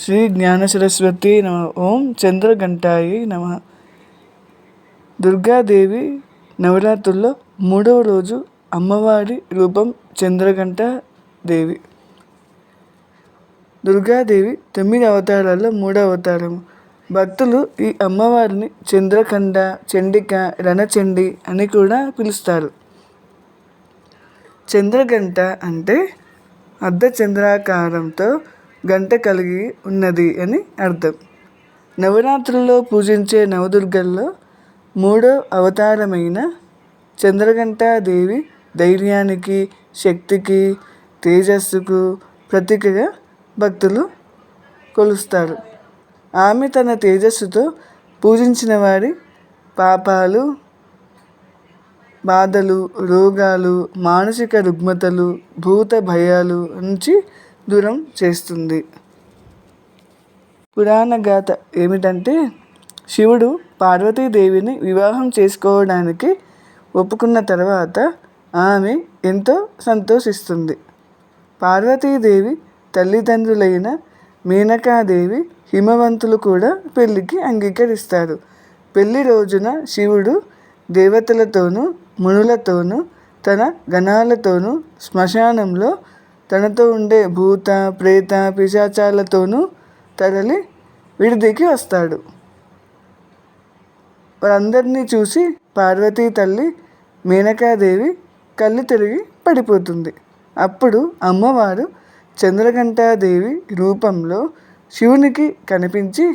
శ్రీ జ్ఞాన సరస్వతి నమ ఓం చంద్రఘంటాయి నమ. దుర్గాదేవి నవరాత్రుల్లో మూడవ రోజు అమ్మవారి రూపం చంద్రఘంట దేవి దుర్గాదేవి తొమ్మిది అవతారాల్లో మూడవ అవతారం భక్తులు ఈ అమ్మవారిని చంద్రఖండ చండిక రణచండి అని కూడా పిలుస్తారు. చంద్రగంట అంటే అర్ధచంద్రాకారంతో గంట కలిగి ఉన్నది అని అర్థం. నవరాత్రుల్లో పూజించే నవదుర్గల్లో మూడో అవతారమైన చంద్రఘంటాదేవి ధైర్యానికి శక్తికి తేజస్సుకు ప్రతీకగా భక్తులు కొలుస్తారు. ఆమె తన తేజస్సుతో పూజించిన వారి పాపాలు బాధలు రోగాలు మానసిక రుగ్మతలు భూత భయాలు నుంచి దూరం చేస్తుంది. పురాణ గాథ ఏమిటంటే శివుడు పార్వతీదేవిని వివాహం చేసుకోవడానికి ఒప్పుకున్న తర్వాత ఆమె ఎంతో సంతోషిస్తుంది. పార్వతీదేవి తల్లిదండ్రులైన మేనకాదేవి హిమవంతులు కూడా పెళ్ళికి అంగీకరిస్తారు. పెళ్ళి రోజున శివుడు దేవతలతోనూ మునులతోనూ తన గణాలతోనూ శ్మశానంలో తనతో ఉండే భూత ప్రేత పిశాచాలతోనూ తరలి విడిదికి వస్తాడు. వారందరినీ చూసి పార్వతీ తల్లి మేనకాదేవి కళ్ళు తిరిగి పడిపోతుంది. అప్పుడు అమ్మవారు చంద్రఘంటాదేవి రూపంలో శివునికి కనిపించి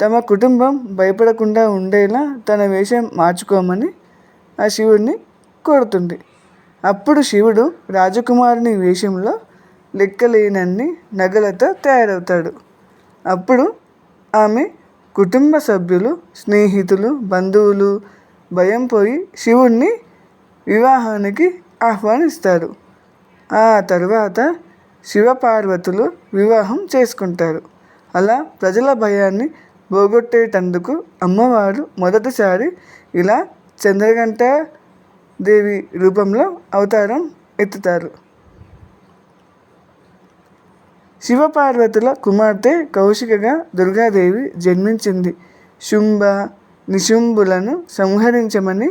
తమ కుటుంబం భయపడకుండా ఉండేలా తన వేషం మార్చుకోమని ఆ శివుణ్ణి కోరుతుంది. అప్పుడు శివుడు రాజకుమారుని వేషంలో లెక్కలేనన్ని నగలతో తయారవుతాడు. అప్పుడు ఆమె కుటుంబ సభ్యులు స్నేహితులు బంధువులు భయం పోయి శివుణ్ణి వివాహానికి ఆహ్వానిస్తారు. ఆ తర్వాత శివపార్వతులు వివాహం చేసుకుంటారు. అలా ప్రజల భయాన్ని పోగొట్టేటందుకు అమ్మవారు మొదటిసారి ఇలా చంద్రగంట దేవి రూపంలో అవతారం ఎత్తుతారు. శివపార్వతుల కుమార్తె కౌశికగా దుర్గాదేవి జన్మించింది. శుంభ నిశుంభులను సంహరించమని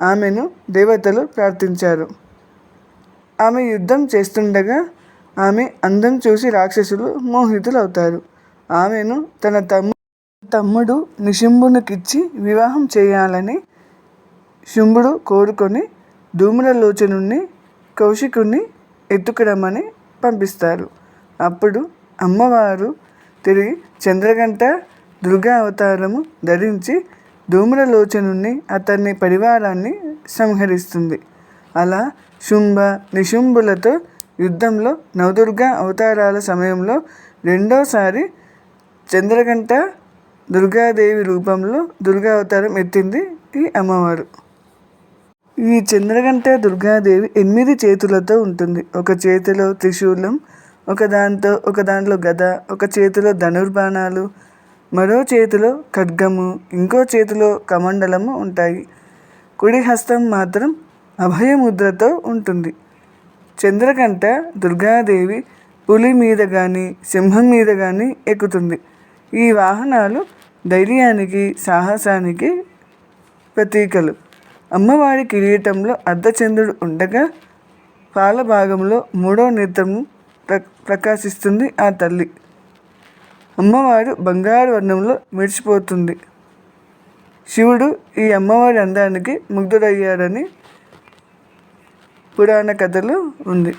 ఆమెను దేవతలు ప్రార్థించారు. ఆమె యుద్ధం చేస్తుండగా ఆమె అందం చూసి రాక్షసులు మోహితులవుతారు. ఆమెను తన తమ్ము తమ్ముడు నిశుంభునికిచ్చి వివాహం చేయాలని శుంభుడు కోరుకొని ధూమ్రలోచనుణ్ణి కౌశికుణ్ణి ఎత్తుకురమ్మని పంపిస్తారు. అప్పుడు అమ్మవారు తిరిగి చంద్రగంట దుర్గా అవతారము ధరించి ధూమ్రలోచనుణ్ణి అతన్ని పరివారాన్ని సంహరిస్తుంది. అలా శుంభ నిశుంభులతో యుద్ధంలో నవదుర్గా అవతారాల సమయంలో రెండోసారి చంద్రగంట దుర్గాదేవి రూపంలో దుర్గా అవతారం ఎత్తింది ఈ అమ్మవారు. ఈ చంద్రగంట దుర్గాదేవి ఎనిమిది చేతులతో ఉంటుంది. ఒక చేతిలో త్రిశూలం ఒక దాంతో ఒక దాంట్లో గద ఒక చేతిలో ధనుర్బాణాలు మరో చేతిలో ఖడ్గము ఇంకో చేతిలో కమండలము ఉంటాయి. కుడి హస్తం మాత్రం అభయముద్రతో ఉంటుంది. చంద్రకంట దుర్గాదేవి పులి మీద కానీ సింహం మీద కానీ ఎక్కుతుంది. ఈ వాహనాలు ధైర్యానికి సాహసానికి ప్రతీకలు. అమ్మవారి కిరీటంలో అర్ధచంద్రుడు ఉండగా పాల భాగంలో మూడో నేత్రము ప్ర ప్రకాశిస్తుంది ఆ తల్లి. అమ్మవారు బంగారు వర్ణంలో మెరిచిపోతుంది శివుడు ఈ అమ్మవారి అందానికి ముగ్ధుడయ్యాడని పురాణ కథలో ఉంది.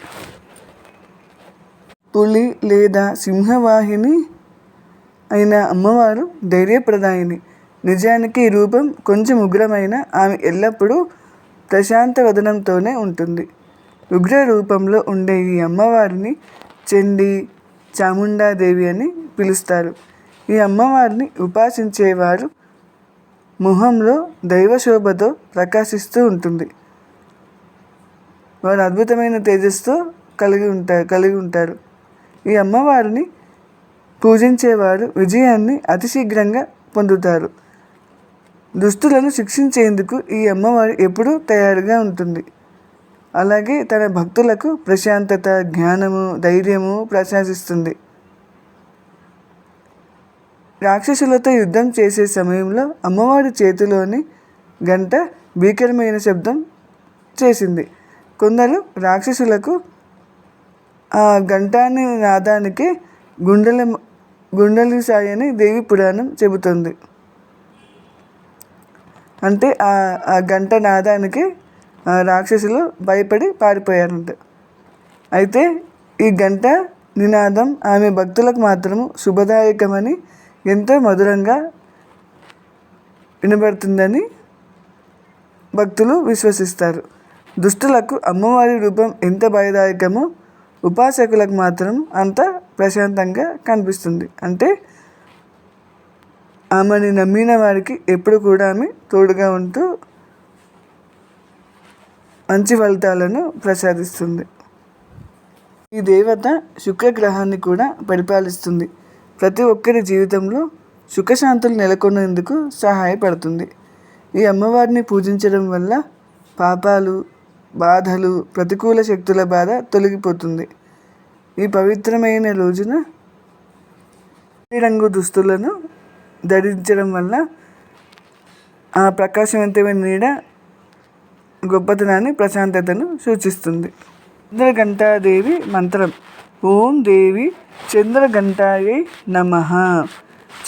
పులి లేదా సింహవాహిని అయిన అమ్మవారు ధైర్యప్రదాయిని. నిజానికి ఈ రూపం కొంచెం ఉగ్రమైన ఆమె ఎల్లప్పుడూ ప్రశాంత వదనంతోనే ఉంటుంది. ఉగ్ర రూపంలో ఉండే ఈ అమ్మవారిని చండి చాముండాదేవి అని పిలుస్తారు. ఈ అమ్మవారిని ఉపాసించేవారు మొహంలో దైవశోభతో ప్రకాశిస్తూ ఉంటుంది. వారు అద్భుతమైన తేజస్తో కలిగి ఉంటారు కలిగి ఉంటారు. ఈ అమ్మవారిని పూజించేవారు విజయాన్ని అతి శీఘ్రంగా పొందుతారు. దుస్తులను శిక్షించేందుకు ఈ అమ్మవారు ఎప్పుడూ తయారుగా ఉంటుంది. అలాగే తన భక్తులకు ప్రశాంతత జ్ఞానము ధైర్యము ప్రశాసిస్తుంది రాక్షసులతో యుద్ధం చేసే సమయంలో అమ్మవారి చేతిలోని గంట భీకరమైన శబ్దం చేసింది. కొందరు రాక్షసులకు ఆ గంటాన్ని నాదానికి గుండెల గుండెలు సాయని దేవి పురాణం చెబుతుంది. అంటే ఆ ఆ గంట నాదానికి రాక్షసులు భయపడి పారిపోయారంట. అయితే ఈ గంట నినాదం ఆమె భక్తులకు మాత్రము శుభదాయకమని ఎంతో మధురంగా వినబడుతుందని భక్తులు విశ్వసిస్తారు. దుష్టులకు అమ్మవారి రూపం ఎంత భయదాయకమో ఉపాసకులకు మాత్రం అంత ప్రశాంతంగా కనిపిస్తుంది. అంటే ఆమెని నమ్మిన వారికి ఎప్పుడు కూడా ఆమె తోడుగా ఉంటూ మంచి ఫలితాలను ప్రసాదిస్తుంది. ఈ దేవత శుక్రగ్రహాన్ని కూడా పరిపాలిస్తుంది. ప్రతి ఒక్కరి జీవితంలో సుఖశాంతులు నెలకొనేందుకు సహాయపడుతుంది. ఈ అమ్మవారిని పూజించడం వల్ల పాపాలు బాధలు ప్రతికూల శక్తుల బాధ తొలగిపోతుంది. ఈ పవిత్రమైన రోజున రంగు దుస్తులను ధరించడం వల్ల ఆ ప్రకాశవంతమైన నీడ గొప్పతనాన్ని ప్రశాంతతను సూచిస్తుంది. చంద్రఘంటాదేవి మంత్రం. ఓం దేవి చంద్రఘంటాయై నమ.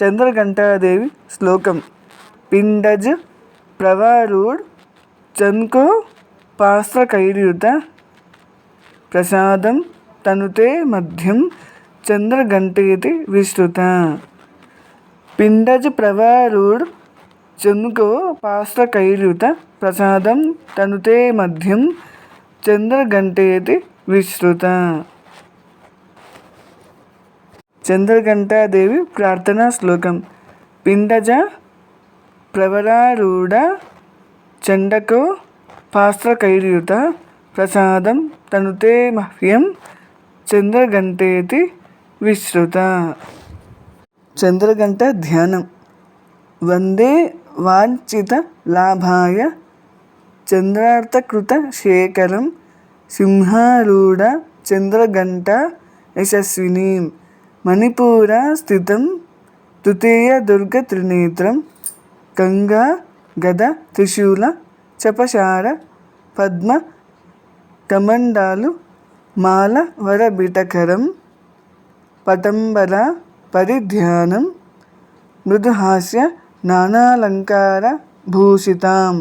చంద్రఘంటాదేవి శ్లోకం. పిండజ్ ప్రవారూఢ్ చన్కో పాస్త్రకైర్యుత ప్రసాదం తనుతే మధ్యం చంద్రఘంటేతి విస్తృత. పిండజ ప్రవారూఢ్ చనుకో పాస్త్రకైర్యుత ప్రసాదం తనుతే మధ్యం చంద్రగంటేతి విశ్రుత చంద్రఘంటాదేవి ప్రార్థనా శ్లోకం. పిండజ ప్రవరారూఢ చండకో పాస్త్రకైర్యుత ప్రసాదం తనుతే మహ్యం చంద్రఘంటేతి విశ్రుత చంద్రగంట ధ్యానం. వందే వాంఛిత లాభాయ చంద్రార్థకృత శేఖరం సింహారూఢ చంద్రగంట యశస్విని మణిపూర స్థితం తృతీయ దుర్గ త్రినేత్రం గంగా గద త్రిశూల చపశార పద్మ కమండాలు మాల వరబిటకరం పటంబర పరిధ్యానం మృదుహాస్య నానాలంకార భూషితాం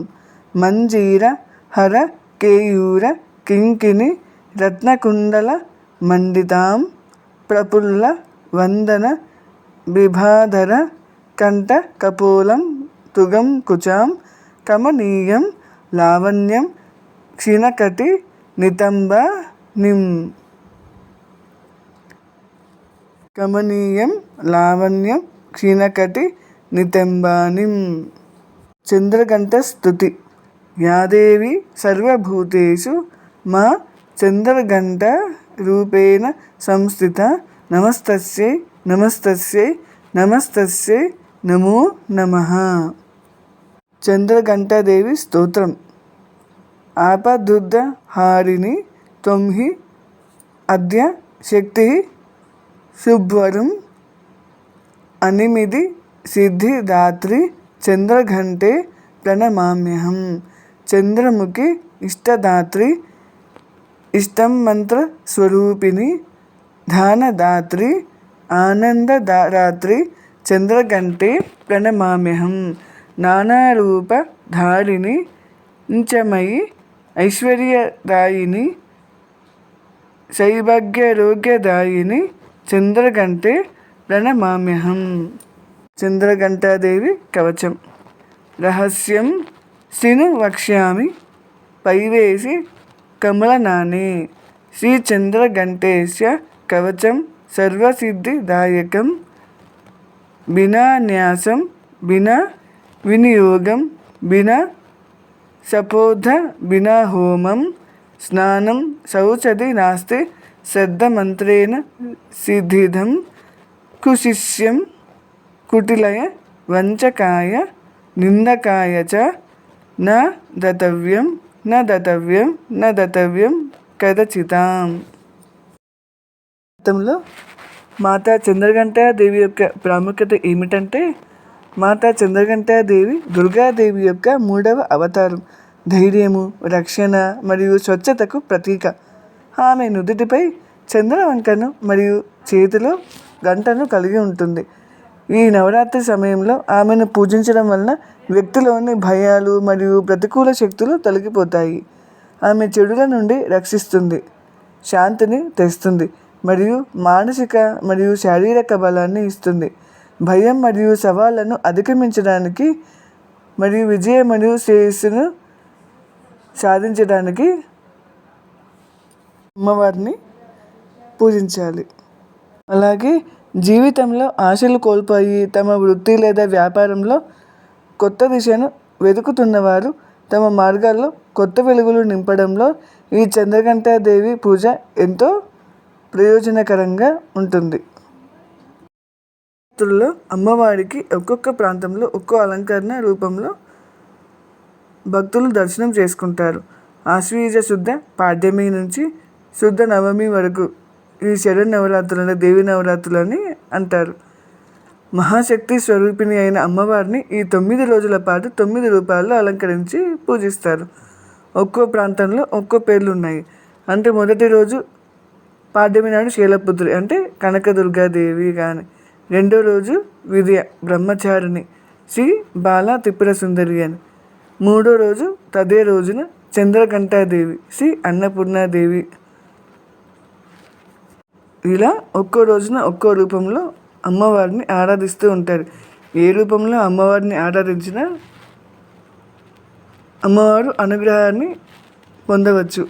మంజీర హర కేయూర కింకిని రత్నకుండల మండితాం ప్రఫుల్ల వందన బిభాధర కంఠ కపోలం తుగం కుచాం కమనీయం లావణ్యం క్షీణకటి నితంబ నిం కమనీయం లావణ్యం క్షీణకటి నితంబానిం. చంద్రగంట స్థుతి యాదేవి సర్వభూతేషు మా చంద్రగంట రూపేణ సంస్థిత. నమస్తస్యై నమస్తస్యై నమస్తస్యై నమో నమ. చంద్రఘంటాదేవి స్తోత్రం. ఆపదుర్ద హారిణి త్వమి అద్య శక్తి శుభ్వరం అనిమిది సిద్ధిదాత్రి చంద్రఘంటే ప్రణమామ్యహం. చంద్రముఖి ఇష్టదాత్రి ఇష్టం మంత్ర స్వరూపిణి ధానదాత్రి ఆనందదారాత్రి చంద్రగంటే ప్రణమామ్యహం. నానారూపధారిణి ఇంచమయి ఐశ్వర్యదాయిని సౌభాగ్యరోగ్యదాయిని చంద్రగంటే ప్రణమామ్యహం. చంద్రఘంటాదేవి కవచం. రహస్యం శిను వక్ష్యామి పైవేసి కమలనాని. శ్రీ శ్రీచంద్రఘంటేశ కవచం సర్వసిద్ధిదాయకం. బినా న్యాసం బినా వినియోగం బినా సపోధ బినా హోమం. స్నానం శౌచది నాస్తి శ్రద్ధమంత్రేణ సిద్ధిదం కుశిష్యం కుటిలయ వంచకాయ నిందకాయ చ న దతవ్యం న దతవ్యం న దతవ్యం కదచితాం. గతంలో మాతా చంద్రఘంటా దేవి యొక్క ప్రాముఖ్యత ఏమిటంటే మాతా చంద్రఘంటా దేవి దుర్గాదేవి యొక్క మూడవ అవతారం. ధైర్యము రక్షణ మరియు స్వచ్ఛతకు ప్రతీక. ఆమె నుదుటిపై చంద్రవంకను మరియు చేతిలో గంటను కలిగి ఉంటుంది. ఈ నవరాత్రి సమయంలో ఆమెను పూజించడం వలన వ్యక్తిలోని భయాలు మరియు ప్రతికూల శక్తులు తొలగిపోతాయి. ఆమె చెడుల నుండి రక్షిస్తుంది శాంతిని తెస్తుంది మరియు మానసిక మరియు శారీరక బలాన్ని ఇస్తుంది. భయం మరియు సవాళ్ళను అధిగమించడానికి మరియు విజయం మరియు శ్రేయస్సును సాధించడానికి అమ్మవారిని పూజించాలి. అలాగే జీవితంలో ఆశలు కోల్పోయి తమ వృత్తి లేదా వ్యాపారంలో కొత్త దిశను వెతుకుతున్నవారు తమ మార్గాల్లో కొత్త వెలుగులు నింపడంలో ఈ చంద్రఘంటాదేవి పూజ ఎంతో ప్రయోజనకరంగా ఉంటుంది. రాత్రుల్లో అమ్మవారికి ఒక్కొక్క ప్రాంతంలో ఒక్కో అలంకరణ రూపంలో భక్తులు దర్శనం చేసుకుంటారు. ఆశ్వీజ శుద్ధ పాడ్యమి నుంచి శుద్ధ నవమి వరకు ఈ శరణ్ నవరాత్రులను దేవి నవరాత్రులని అంటారు. మహాశక్తి స్వరూపిణి అయిన అమ్మవారిని ఈ తొమ్మిది రోజుల పాటు తొమ్మిది రూపాల్లో అలంకరించి పూజిస్తారు. ఒక్కో ప్రాంతంలో ఒక్కో పేర్లు ఉన్నాయి అంటే మొదటి రోజు పాడ్యమి నాడు శీలపుత్రి అంటే కనకదుర్గాదేవి కానీ రెండో రోజు విద్య బ్రహ్మచారిణి శ్రీ బాల త్రిపుర సుందరి అని. మూడో రోజు తదే రోజున చంద్రకంఠాదేవి శ్రీ అన్నపూర్ణాదేవి ఇలా ఒక్కో రోజున ఒక్కో రూపంలో అమ్మవారిని ఆరాధిస్తూ ఉంటారు. ఏ రూపంలో అమ్మవారిని ఆరాధించినా అమ్మవారు అనుగ్రహాన్ని పొందవచ్చు.